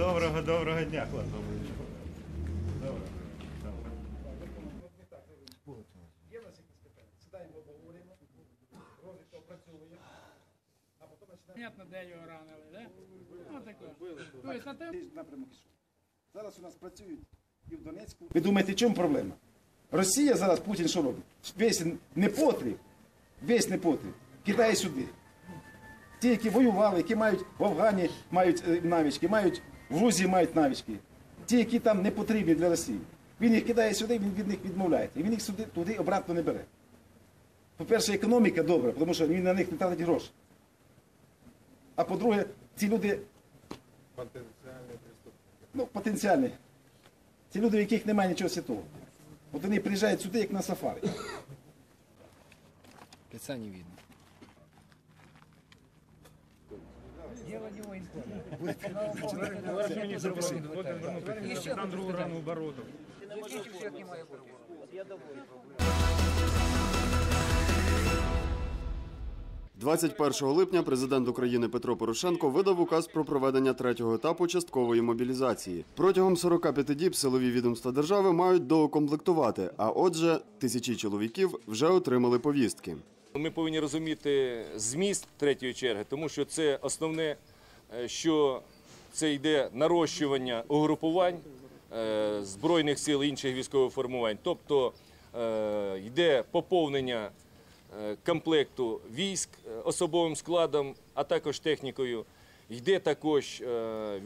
Доброго, доброго дня, хлопці. Доброго. Є в нас якісь питання? Сідаємо, обговорюємо. Розвідка опрацьовує. А потім починаємо. Понятно, де його ранили, да? Ну, таке. Тобто, на те, Напрямок ішов. Зараз у нас працюють і в Донецьку. Ви думаєте, чому проблема? Росія зараз, Путін що робить? Весь непотріб, весь непотріб кидає сюди. Ті, які воювали, які мають в Афгані мають е, навички, мають в Грузії мають навички. Ті, які там не потрібні для Росії. Він їх кидає сюди, він від них відмовляється. І він їх сюди, туди обратно не бере. По-перше, економіка добра, тому що він на них не тратить гроші. А по-друге, ці люди Потенціальні ну, потенціальні. Ці люди, в яких немає нічого святого. От вони приїжджають сюди, як на сафарі. Лица не видно. – 21 липня президент України Петро Порошенко видав указ про проведення третього етапу часткової мобілізації. Протягом 45 діб силові відомства держави мають доукомплектувати, а отже, тисячі чоловіків вже отримали повістки. Ми повинні розуміти зміст третьої черги, тому що це основне, е, що це йде нарощування угрупувань е, збройних сил інших військових формувань, тобто е, йде поповнення комплекту військ особовим складом, а також технікою. Йде також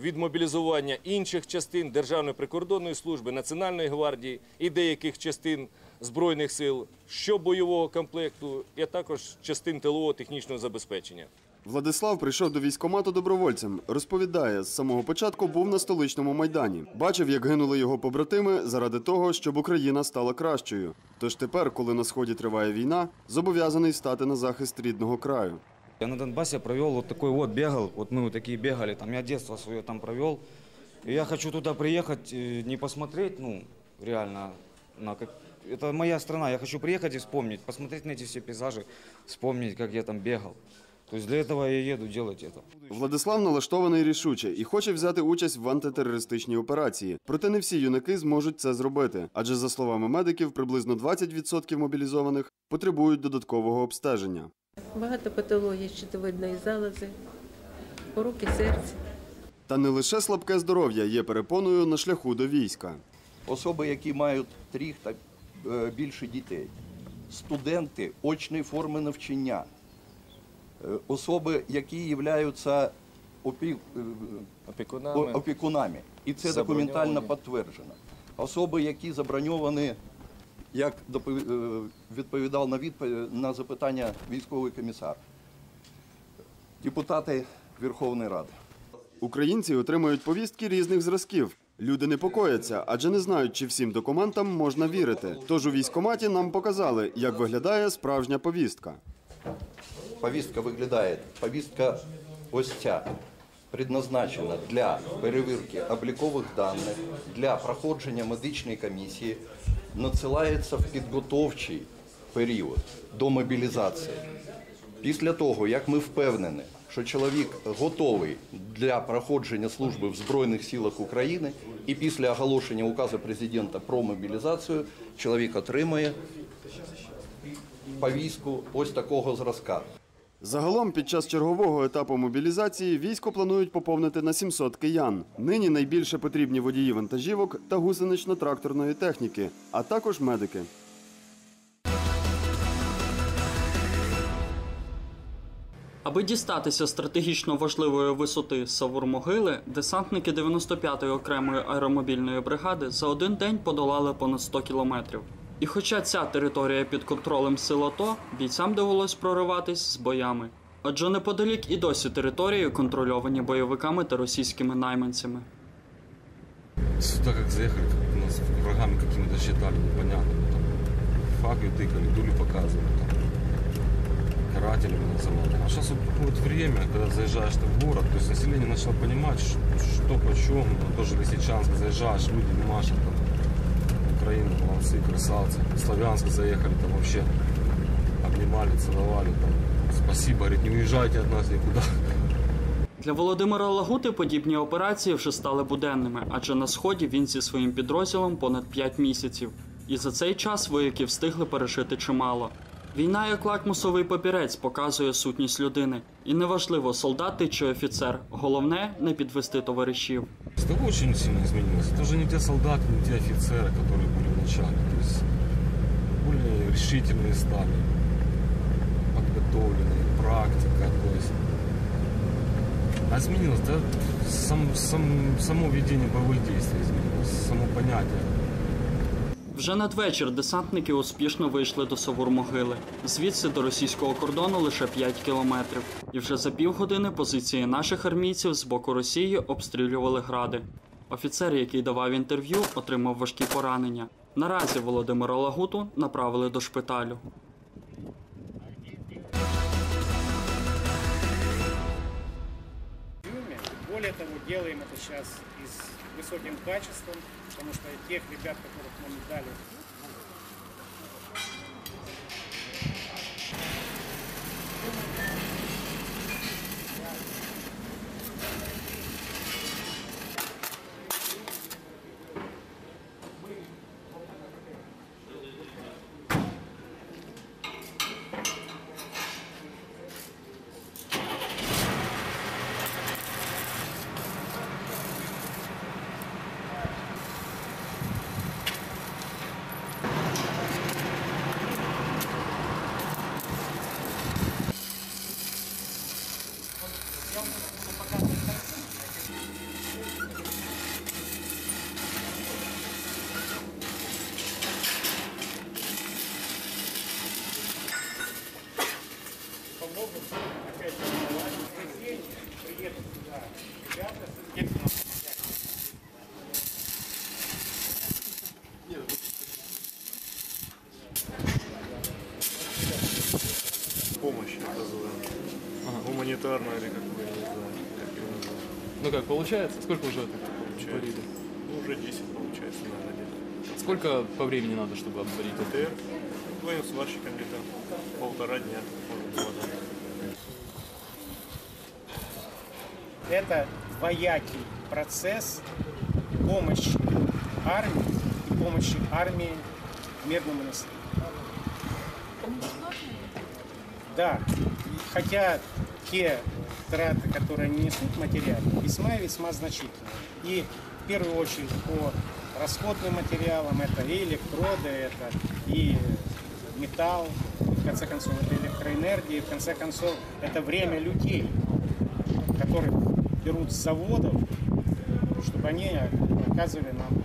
відмобілізування інших частин Державної прикордонної служби, Національної гвардії і деяких частин Збройних сил, що бойового комплекту, і також частин тилового технічного забезпечення. Владислав прийшов до військкомату добровольцем. Розповідає, з самого початку був на столичному майдані. Бачив, як гинули його побратими заради того, щоб Україна стала кращою. Тож тепер, коли на сході триває війна, зобов'язаний стати на захист рідного краю. Я на Донбассе провел вот такой вот, бегал, вот мы вот такие бегали, там я детство свое там провел. И я хочу туда приехать, э, не посмотреть, ну, реально, на как это моя страна, я хочу приехать и вспомнить, посмотреть на эти все пейзажи, вспомнить, как я там бегал. То есть для этого я еду делать это. Владислав налаштований рішуче і хоче взяти участь в антитерористичній операції. Проте не всі юнаки зможуть це зробити. Адже, за словами медиків, приблизно 20% мобілізованих потребують додаткового обстеження. Багато патологій щитовидної залози, пороки серця. Та не лише слабке здоров'я є перепоною на шляху до війська. особи, які мають трьох та е, більше дітей, студенти очної форми навчання, е, особи, які являються опі... е, Опікунами. опікунами. І це документально підтверджено. Особи, які заброньовані, як е, відповідав на відповідь на запитання військовий комісар, депутати Верховної Ради. Українці отримують повістки різних зразків. Люди непокояться, адже не знають, чи всім документам можна вірити. Тож у військкоматі нам показали, як виглядає справжня повістка. Повістка виглядає. Повістка ось ця предназначена для перевірки облікових даних, для проходження медичної комісії, надсилається в підготовчий період до мобілізації. Після того, як ми впевнені, що чоловік готовий для проходження служби в Збройних силах України, і після оголошення указу президента про мобілізацію, чоловік отримує повістку ось такого зразка. Загалом, під час чергового етапу мобілізації військо планують поповнити на 700 киян. Нині найбільше потрібні водії вантажівок та гусенично-тракторної техніки, а також медики. Аби дістатися стратегічно важливої висоти Савур-Могили, десантники 95-ї окремої аеромобільної бригади за один день подолали понад 100 кілометрів. І хоча ця територія під контролем сил АТО, бійцям довелось прориватись з боями. Адже неподалік і досі території контрольовані бойовиками та російськими найманцями. Сюда как заехали, как нас врагами какими-то считали, непонятно. Там, факты тыкали, дули показывали. Там, карателями называли. А сейчас вот время, когда заезжаешь ты в город, то есть население начало понимать, ш- что почем. Ну, тоже Лисичанск заезжаешь, люди машут там. Украина, молодцы, красавцы. Славянск заехали, там вообще обнимали, целовали. Там. Спасибо, говорит, не уезжайте от нас никуда. Для Володимира Лагути подібні операції вже стали буденними, адже на сході він зі своїм підрозділом понад 5 місяців. І за цей час вояки встигли пережити чимало. Війна як лакмусовий папірець показує сутність людини. І неважливо, солдат ти чи офіцер. Головне не підвести товаришів. Это очень сильно изменилось. Это уже не те солдаты, не те офицеры, которые были в начале. То есть более решительные стали, подготовленные, практика. То есть а изменилось, да, сам, сам, само ведение боевых действий изменилось, само понятие. Вже надвечір десантники успішно вийшли до Савур-Могили. Звідси до російського кордону лише 5 кілометрів. І вже за півгодини позиції наших армійців з боку Росії обстрілювали гради. Офіцер, який давав інтерв'ю, отримав важкі поранення. Наразі Володимира Лагуту направили до шпиталю. Более того, делаем это сейчас и с высоким качеством, потому что тех ребят, которых мы дали Помощь оказываем. Гуманитарная или какую, не знаю, как ее назвать. Ну как, получается? Сколько уже Получается. обварили? Ну, уже 10 получается, наверное, где-то. Сколько по времени надо, чтобы обварить? ТТР. Вдвоем с сварщиком где-то полтора дня, может, два дня. Это двоякий процесс помощи армии и помощи армии мирному населению. Да, хотя те траты, которые они несут материально, весьма и весьма значительные. И в первую очередь по расходным материалам это и электроды, это и металл, в конце концов, это электроэнергия, в конце концов, это время людей, которых берут с заводов, чтобы они оказывали нам